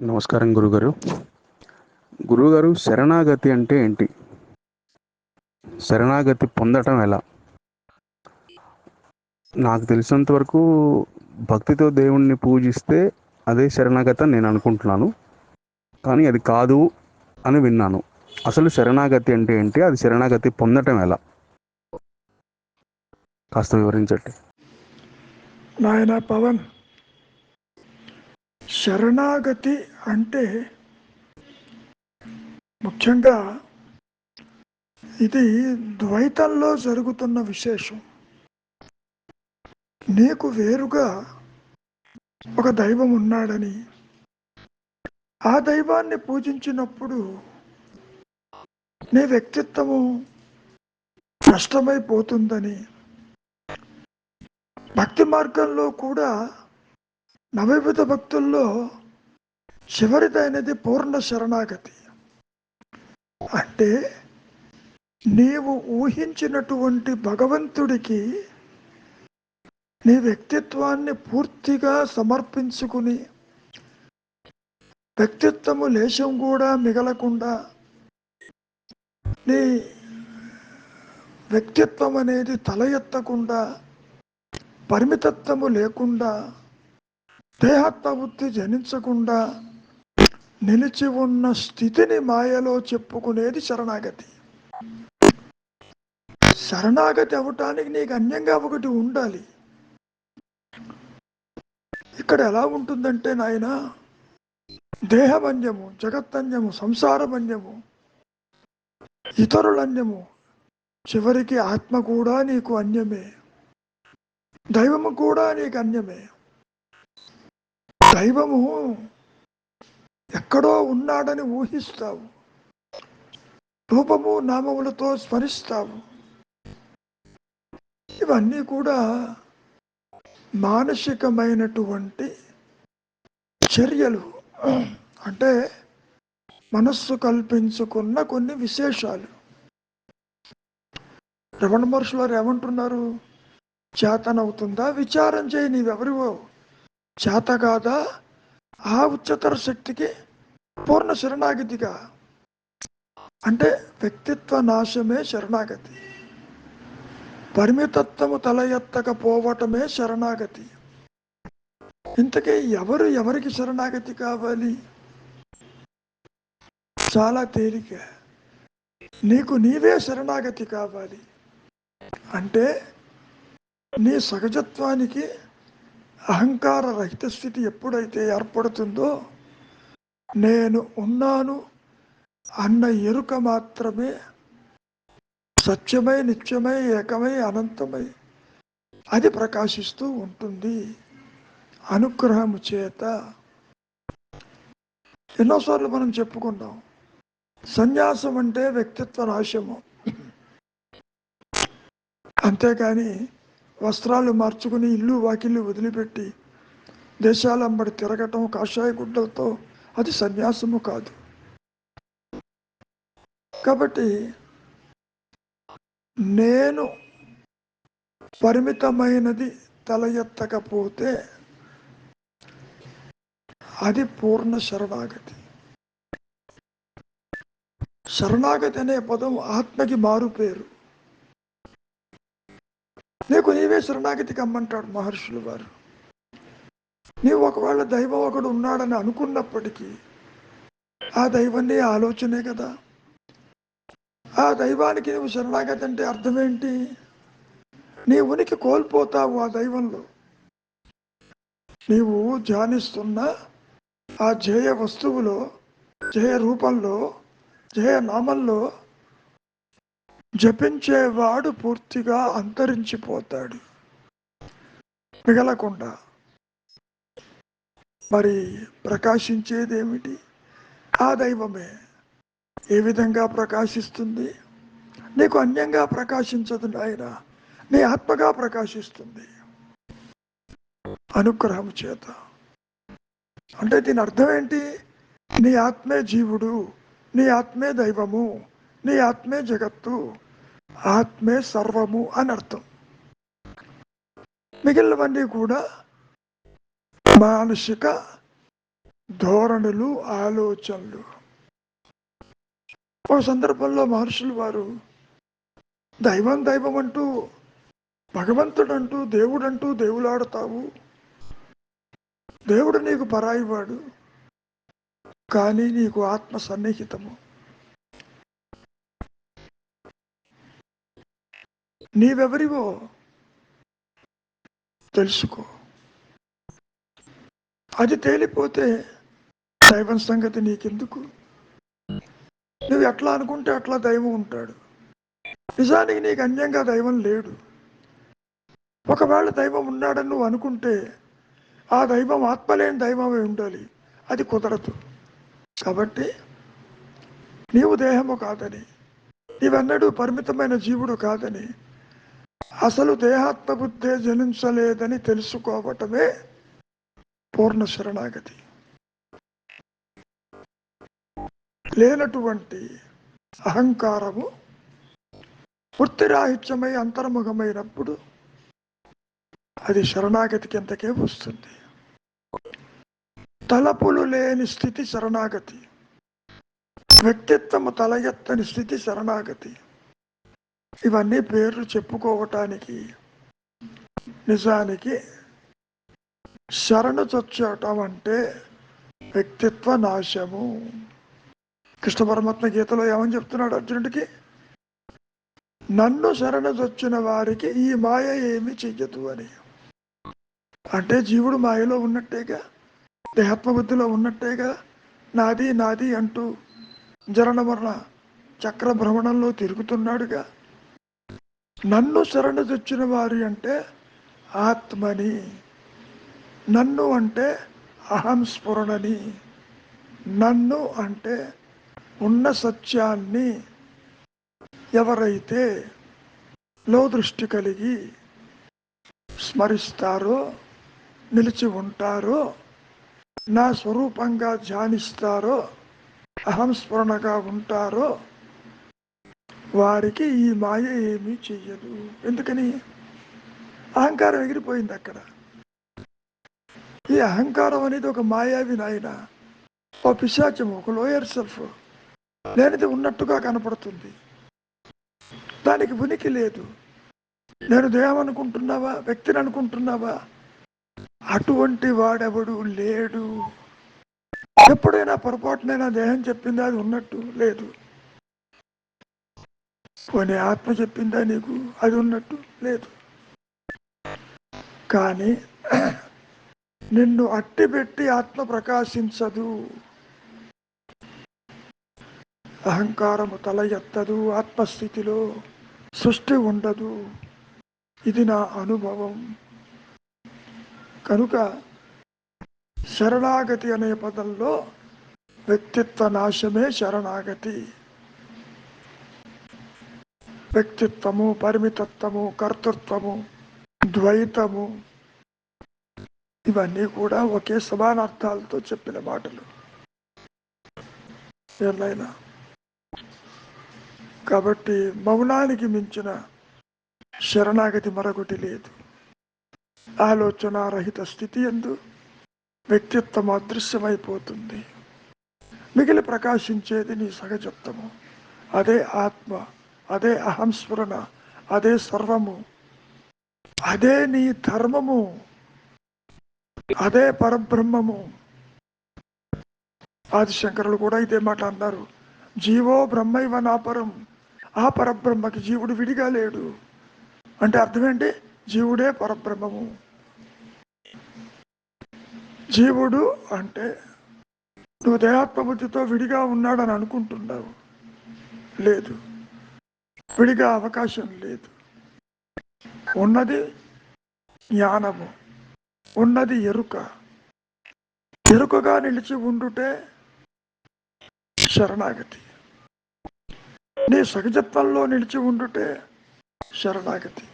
నమస్కారం గురుగారు. గురుగారు శరణాగతి అంటే ఏంటి? శరణాగతి పొందటం ఎలా? నాకు తెలిసినంత వరకు భక్తితో దేవుణ్ణి పూజిస్తే అదే శరణాగతి నేను అనుకుంటున్నాను. కానీ అది కాదు అని విన్నాను. అసలు శరణాగతి అంటే ఏంటి? అది శరణాగతి పొందటం ఎలా? కాస్త వివరించండి. నాయన పవన్ శరణాగతి అంటే ముఖ్యంగా ఇది ద్వైతంలో జరుగుతున్న విశేషం. నీకు వేరుగా ఒక దైవం ఉన్నాడని ఆ దైవాన్ని పూజించినప్పుడు నీ వ్యక్తిత్వము నష్టమైపోతుందని భక్తి మార్గంలో కూడా నవవిధ భక్తుల్లో చివరిదైనది పూర్ణ శరణాగతి. అంటే నీవు ఊహించినటువంటి భగవంతుడికి నీ వ్యక్తిత్వాన్ని పూర్తిగా సమర్పించుకుని వ్యక్తిత్వము లేశం కూడా మిగలకుండా నీ వ్యక్తిత్వం అనేది తల ఎత్తకుండా పరిమితత్వము లేకుండా దేహాత్మబుద్ధి జనించకుండా నిలిచి ఉన్న స్థితిని మాయలో చెప్పుకునేది శరణాగతి. శరణాగతి అవ్వటానికి నీకు అన్యంగా ఒకటి ఉండాలి. ఇక్కడ ఎలా ఉంటుందంటే నాయన దేహమన్యము జగత్తన్యము సంసారమన్యము ఇతరులన్యము చివరికి ఆత్మ కూడా నీకు అన్యమే దైవము కూడా నీకు అన్యమే. దైవము ఎక్కడో ఉన్నాడని ఊహిస్తావు. రూపము నామములతో స్మరిస్తావు. ఇవన్నీ కూడా మానసికమైనటువంటి చర్యలు. అంటే మనస్సు కల్పించుకున్న కొన్ని విశేషాలు. రమణ మహర్షులు వారు ఏమంటున్నారు? చేతనవుతుందా? విచారం చేయి నీవెవరివో. చేతగాద ఆ ఉచ్చతర శక్తికి పూర్ణ శరణాగతిగా. అంటే వ్యక్తిత్వ నాశమే శరణాగతి. పరిమితత్వము తల ఎత్తకపోవటమే శరణాగతి. ఇంతకీ ఎవరు ఎవరికి శరణాగతి కావాలి? చాలా తేలిక. నీకు నీవే శరణాగతి కావాలి. అంటే నీ సహజత్వానికి అహంకార రహిత స్థితి ఎప్పుడైతే ఏర్పడుతుందో నేను ఉన్నాను అన్న ఎరుక మాత్రమే సత్యమై నిత్యమై ఏకమై అనంతమై అది ప్రకాశిస్తూ ఉంటుంది. అనుగ్రహము చేత ఎన్నోసార్లు మనం చెప్పుకున్నాం సన్యాసం అంటే వ్యక్తిత్వ నాశము. అంతేకాని వస్త్రాలు మార్చుకుని ఇల్లు వాకిళ్ళు వదిలిపెట్టి దేశాలంబడి తిరగటం కాషాయ గుడ్డలతో అది సన్యాసము కాదు. కాబట్టి నేను పరిమితమైనది తల ఎత్తకపోతే అది పూర్ణ శరణాగతి. శరణాగతి అనే పదం ఆత్మకి మారు పేరు. నీకు నీవే శరణాగతి కమ్మంటాడు మహర్షులు వారు. నీవు ఒకవేళ దైవం ఒకడు ఉన్నాడని అనుకున్నప్పటికీ ఆ దైవాన్ని ఆలోచనే కదా. ఆ దైవానికి నువ్వు శరణాగతి అంటే అర్థం ఏంటి నీ ఉనికి కోల్పోతావు ఆ దైవంలో. నీవు ధ్యానిస్తున్న ఆ జయ వస్తువులో జయ రూపంలో జయ నామంలో జపించేవాడు పూర్తిగా అంతరించిపోతాడు. మిగలకుండా. మరి ప్రకాశించేదేమిటి? ఆ దైవమే ఏ విధంగా ప్రకాశిస్తుంది? నీకు అన్యంగా ప్రకాశించదు నాయన. నీ ఆత్మగా ప్రకాశిస్తుంది. అనుగ్రహం చేత. అంటే దీని అర్థం ఏంటి? నీ ఆత్మే జీవుడు నీ ఆత్మే దైవము నీ ఆత్మే జగత్తు. ఆత్మే సర్వము అని అర్థం మిగిలినవన్నీ కూడా మానసిక ధోరణులు ఆలోచనలు ఒక సందర్భంలో మహర్షులు వారు దైవం దైవం అంటూ భగవంతుడంటూ దేవుడంటూ దేవులాడతావు దేవుడు నీకు పరాయివాడు కానీ నీకు ఆత్మ సన్నిహితము నీవెవరివో తెలుసుకో. అది తేలిపోతే దైవం సంగతి నీకెందుకు? నువ్వు ఎట్లా అనుకుంటే అట్లా దైవం ఉంటాడు. నిజానికి నీకు అన్యంగా దైవం లేడు. ఒకవేళ దైవం ఉన్నాడని నువ్వు అనుకుంటే ఆ దైవం ఆత్మలేని దైవమే ఉండాలి. అది కుదరదు. కాబట్టి నీవు దేహము కాదని నీవెన్నడూ పరిమితమైన జీవుడు కాదని అసలు దేహాత్మ బుద్ధే జనించలేదని తెలుసుకోవటమే పూర్ణ శరణాగతి. లేనటువంటి అహంకారము వృత్తిరాహిత్యమై అంతర్ముఖమైనప్పుడు అది శరణాగతికి ఎంతకే వస్తుంది. తలపులు లేని స్థితి శరణాగతి. వ్యక్తిత్వము తల ఎత్తని స్థితి శరణాగతి. ఇవన్నీ పేర్లు చెప్పుకోవటానికి నిజానికి శరణు చొచ్చటం అంటే వ్యక్తిత్వ నాశము. కృష్ణ పరమాత్మ గీతలో ఏమని చెప్తున్నాడు అర్జునుడికి? నన్ను శరణొచ్చిన వారికి ఈ మాయ ఏమి చెయ్యదు అని. అంటే జీవుడు మాయలో ఉన్నట్టేగా దేహాత్మ బుద్ధిలో ఉన్నట్టేగా నాది నాది అంటూ జరణ మరణ చక్ర భ్రమణంలో తిరుగుతున్నాడుగా. నన్ను శరణు తెచ్చిన వారి అంటే ఆత్మని నన్ను అంటే అహం స్ఫురణని నన్ను అంటే ఉన్న సత్యాన్ని ఎవరైతే లో దృష్టి కలిగి స్మరిస్తారో నిలిచి ఉంటారో నా స్వరూపంగా ధ్యానిస్తారో అహంస్మరణగా ఉంటారో వారికి ఈ మాయ ఏమీ చెయ్యదు. ఎందుకని? అహంకారం ఎగిరిపోయింది అక్కడ. ఈ అహంకారం అనేది ఒక మాయావి నాయన. ఓ పిశాచము ఒక లోయర్ సెల్ఫ్. లేనిది ఉన్నట్టుగా కనపడుతుంది. దానికి ఉనికి లేదు. నేను దేహం అనుకుంటున్నావా వ్యక్తిని అనుకుంటున్నావా? అటువంటి వాడెవడు లేడు. ఎప్పుడైనా పొరపాటునైనా దేహం చెప్పింది అది ఉన్నట్టు లేదు. పోనీ ఆత్మ చెప్పిందా నీకు? అది ఉన్నట్టు లేదు. కానీ నిన్ను అట్టిపెట్టి ఆత్మ ప్రకాశించదు. అహంకారము తల ఎత్తదు. ఆత్మస్థితిలో సృష్టి ఉండదు. ఇది నా అనుభవం. కనుక శరణాగతి అనే పదంలో వ్యక్తిత్వ నాశమే శరణాగతి. వ్యక్తిత్వము పరిమితత్వము కర్తృత్వము ద్వైతము. ఇవన్నీ కూడా ఒకే సమానార్థాలతో చెప్పిన మాటలు. ఎన్నైనా కాబట్టి మౌనానికి మించిన శరణాగతి మరొకటి లేదు. ఆలోచన రహిత స్థితి ఎందు వ్యక్తిత్వం అదృశ్యమైపోతుంది. మిగిలి ప్రకాశించేది నీ సహజత్వము. అదే ఆత్మ. అదే అహంస్మరణ అదే సర్వము అదే నీ ధర్మము అదే పరబ్రహ్మము. ఆదిశంకరులు కూడా ఇదే మాట అన్నారు. జీవో బ్రహ్మైవ నాపరం ఆ పరబ్రహ్మకి జీవుడు విడిగా లేడు. అంటే అర్థమేంటి జీవుడే పరబ్రహ్మము. జీవుడు అంటే నువ్వు దేహాత్మబుద్ధితో విడిగా ఉన్నాడని అనుకుంటున్నావు. లేదు. విడిగా అవకాశం లేదు. ఉన్నది జ్ఞానము ఉన్నది ఎరుక. ఎరుకగా నిలిచి ఉండుటే శరణాగతి. నీ సహజత్వంలో నిలిచి ఉండుటే శరణాగతి.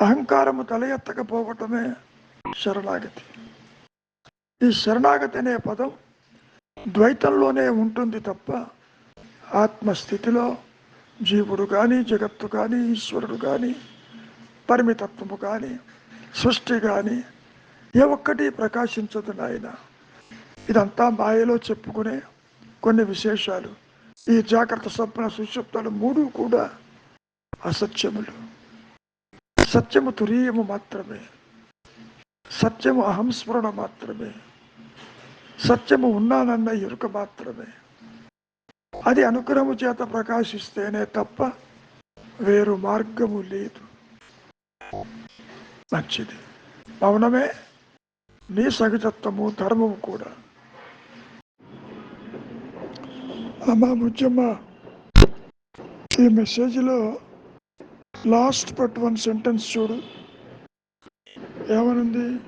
అహంకారము తల ఎత్తకపోవటమే శరణాగతి. ఈ శరణాగతి అనే పదం ద్వైతంలోనే ఉంటుంది తప్ప ఆత్మస్థితిలో జీవుడు కానీ జగత్తు కానీ ఈశ్వరుడు కానీ పరిమితత్వము కానీ సృష్టి కానీ ఏ ఒక్కటి ప్రకాశించదు నాయన. ఇదంతా మాయలో చెప్పుకునే కొన్ని విశేషాలు. ఈ జాగ్రత్త స్వప్న సుషుప్తాలు మూడు కూడా అసత్యములు. సత్యము తురీయము మాత్రమే. సత్యము అహంస్మరణ మాత్రమే. సత్యము ఉన్నానన్న ఎరుక మాత్రమే. అది అనుగ్రహము చేత ప్రకాశిస్తేనే తప్ప వేరు మార్గము లేదు. మంచిది. మౌనమే నీ సగతత్వము ధర్మము కూడా. అమ్మా ముచ్చమ్మ ఈ మెసేజ్లో లాస్ట్ బట్ వన్ సెంటెన్స్ చూడు. ఏమనుంది?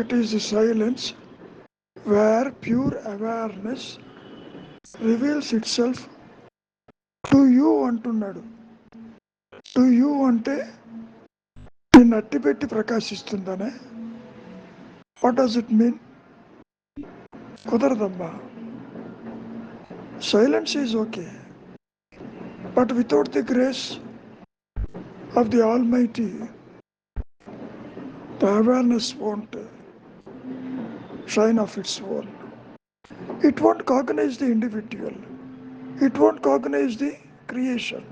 It is silence where pure awareness reveals it self to you అంటున్నాడు. టు యూ అంటే నిన్ను అట్టిపెట్టి ప్రకాశిస్తుందనే. What does it mean కుదరదమ్మా. Silence is okay but without the grace of the all mighty the awareness won't shine of its own It won't cognize the individual. It won't cognize the creation.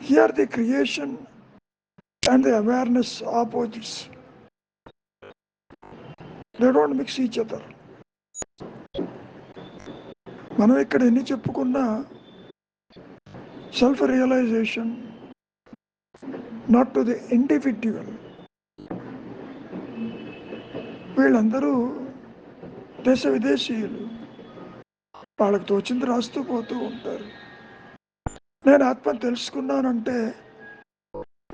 Here the creation and the awareness opposites. They don't mix each other. మనం ఇక్కడ ఎన్ని చెప్పుకున్నా self realisation not to the individual వీళ్ళందరూ దేశ విదేశీయులు వాళ్ళకి తోచింది రాస్తూ పోతూ ఉంటారు. నేను ఆత్మ తెలుసుకున్నానంటే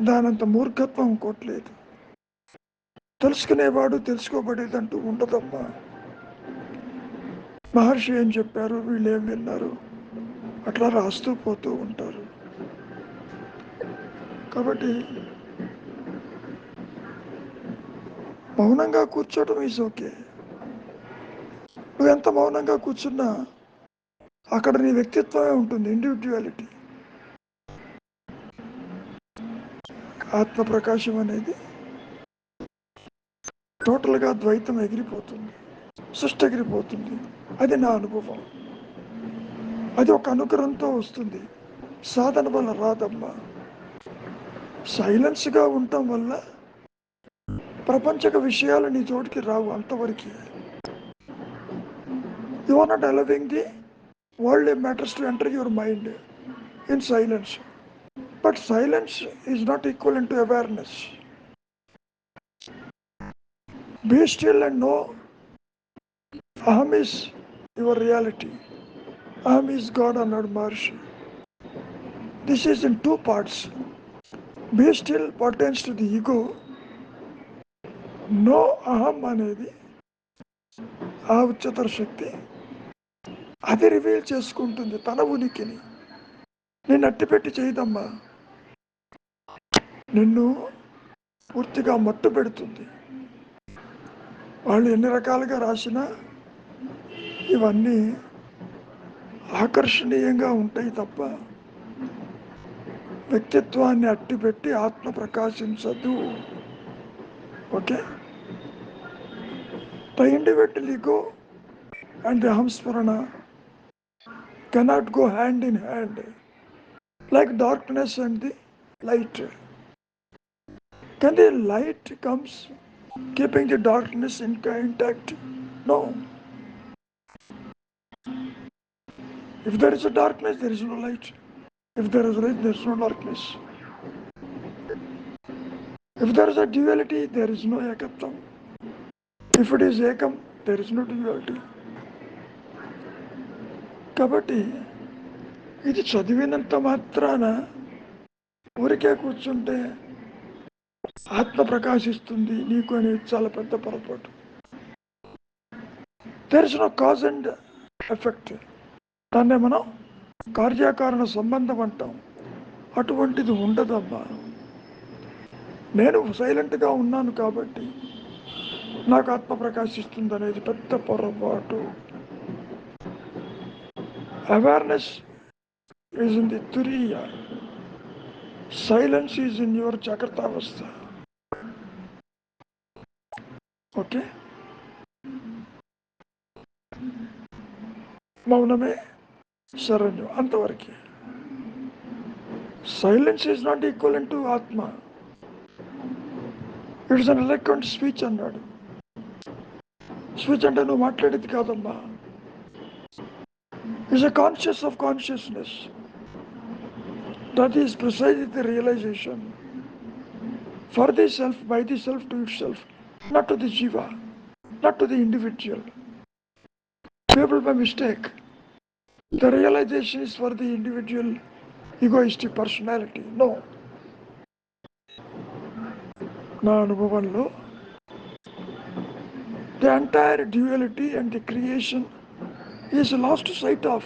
దానంత మూర్ఖత్వం ఇంకోట్లేదు తెలుసుకునేవాడు తెలుసుకోబడేదంటూ ఉండదమ్మా. మహర్షి ఏం చెప్పారు? వీళ్ళు ఏం విన్నారు? అట్లా రాస్తూ పోతూ ఉంటారు. కాబట్టి మౌనంగా కూర్చోవడం ఈజ్ ఓకే నువ్వు ఎంత మౌనంగా కూర్చున్నా అక్కడ నీ వ్యక్తిత్వమే ఉంటుంది ఇండివిజువాలిటీ ఆత్మ ప్రకాశం అనేది టోటల్గా ద్వైతం ఎగిరిపోతుంది సృష్టి ఎగిరిపోతుంది. అది నా అనుభవం. అది ఒక అనుగ్రహంతో వస్తుంది. సాధన వల్ల రాదమ్మా. సైలెన్స్గా ఉండటం వల్ల ప్రపంచక విషయాలు నీ చోటికి రావు అంతవరకు. You are not allowing the world matters to enter your mind in silence but silence is not equal to awareness be still and no అహమ్ is your reality అహమ్ ఈస్ గాడ్ అన్నాడు Maharshi this is in two parts be still pertains to the ego no అహం అనేది ఆ ఉच्चతర శక్తి అది reveal చేసుకుంటుంది తన ఉనికిని. నేను అట్టిపెట్టి చేయదమ్మా. నిన్ను పూర్తిగా మట్టు పెడుతుంది. వాళ్ళు ఎన్ని రకాలుగా రాసినా ఇవన్నీ ఆకర్షణీయంగా ఉంటాయి తప్ప వ్యక్తిత్వాన్ని అట్టిపెట్టి ఆత్మ ప్రకాశించదు. Okay? The individual ego and the అహంస్మరణ cannot go hand in hand like darkness and the light. Can the light comes keeping the darkness in, intact? No. If there is a darkness, there is no light. If there is light, there is no darkness. If there is a duality, there is no ekatvam. If it is ekam, there is no duality. కాబట్టి ఇది చదివినంత మాత్రాన ఊరికే కూర్చుంటే ఆత్మ ప్రకాశిస్తుంది నీకు అనేది చాలా పెద్ద పొరపాటు. తెలిసిన నో కాజ్ అండ్ ఎఫెక్ట్ దాన్నే మనం కార్యకారణ సంబంధం అంటాం. అటువంటిది ఉండదమ్మా నేను సైలెంట్గా ఉన్నాను కాబట్టి నాకు ఆత్మ ప్రకాశిస్తుంది అనేది పెద్ద పొరపాటు. Awareness is in the తురియ silence is in your జాగ్రత్త అవస్థ ఓకే మౌనమే శరణ్యం అంతవరకు silence is not equal to ఆత్మ ఇట్స్ అన్ ఎలక్ట్రానిక్ స్పీచ్ అన్నాడు స్పీచ్ అంటే నువ్వు మాట్లాడేది కాదమ్మా. Is a conscious of consciousness. That is precisely the realization for the self, by the self, to itself, not to the jiva, not to the individual. People by mistake. The realization is for the individual egoistic personality. No. నా అనుభవంలో the entire duality and the creation He is lost sight of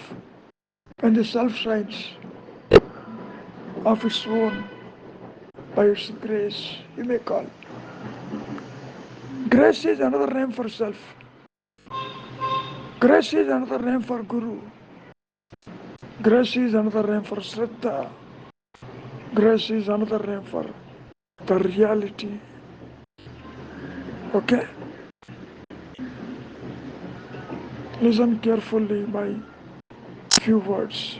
when the self shines of its own by its grace, you may call. Grace is another name for self. Grace is another name for Guru. Grace is another name for Sraddha. Grace is another name for the reality. Okay? Listen carefully by few words.